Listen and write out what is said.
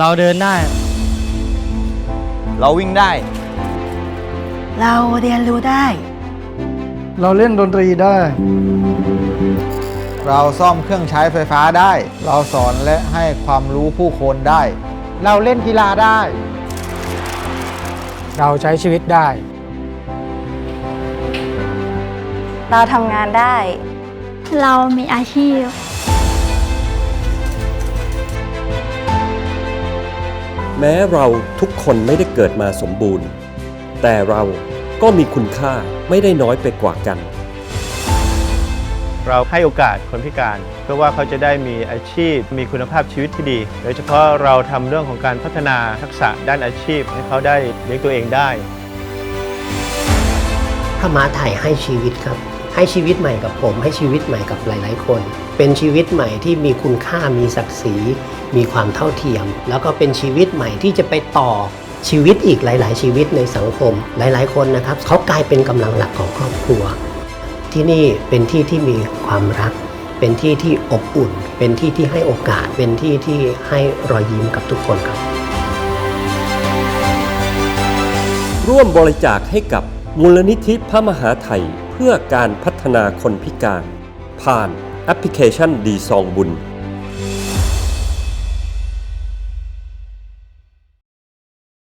เราเดินได้ เราวิ่งได้ เราเรียนรู้ได้ เราเล่นดนตรีได้ เราซ่อมเครื่องใช้ไฟฟ้าได้ เราสอนและให้ความรู้ผู้คนได้ เราเล่นกีฬาได้ เราใช้ชีวิตได้ เราทำงานได้ เรามีอาชีพ แม้เราทุกคนไม่ได้เกิดมาสมบูรณ์ แต่เราก็มีคุณค่าไม่ได้น้อยไปกว่ากัน เราให้โอกาสคนพิการ เพื่อว่าเขาจะได้มีอาชีพ มีคุณภาพชีวิตที่ดี โดยเฉพาะเราทำเรื่องของการพัฒนาทักษะด้านอาชีพ ให้เขาได้เลี้ยงตัวเองได้พระมหาไทยให้ชีวิตครับ ให้ชีวิตใหม่กับผม ให้ชีวิตใหม่กับหลาย ๆ คน เป็นชีวิตใหม่ที่มีคุณค่ามีศักดิ์ศรี มีความเท่าเทียม แล้วก็เป็นชีวิตใหม่ที่จะไปต่อชีวิตอีกหลาย ๆ ชีวิตในสังคม หลาย ๆ คนนะครับเขากลายเป็นกำลังหลักของครอบครัว ที่นี่เป็นที่ที่มีความรัก เป็นที่ที่อบอุ่น เป็นที่ที่ให้โอกาส เป็นที่ที่ให้รอยยิ้มกับทุกคนครับ ร่วมบริจาคให้กับมูลนิธิพระมหาไทย พื่อการพัฒนาคนพิการ ผ่านแอปพลิเคชันดีซองบุญ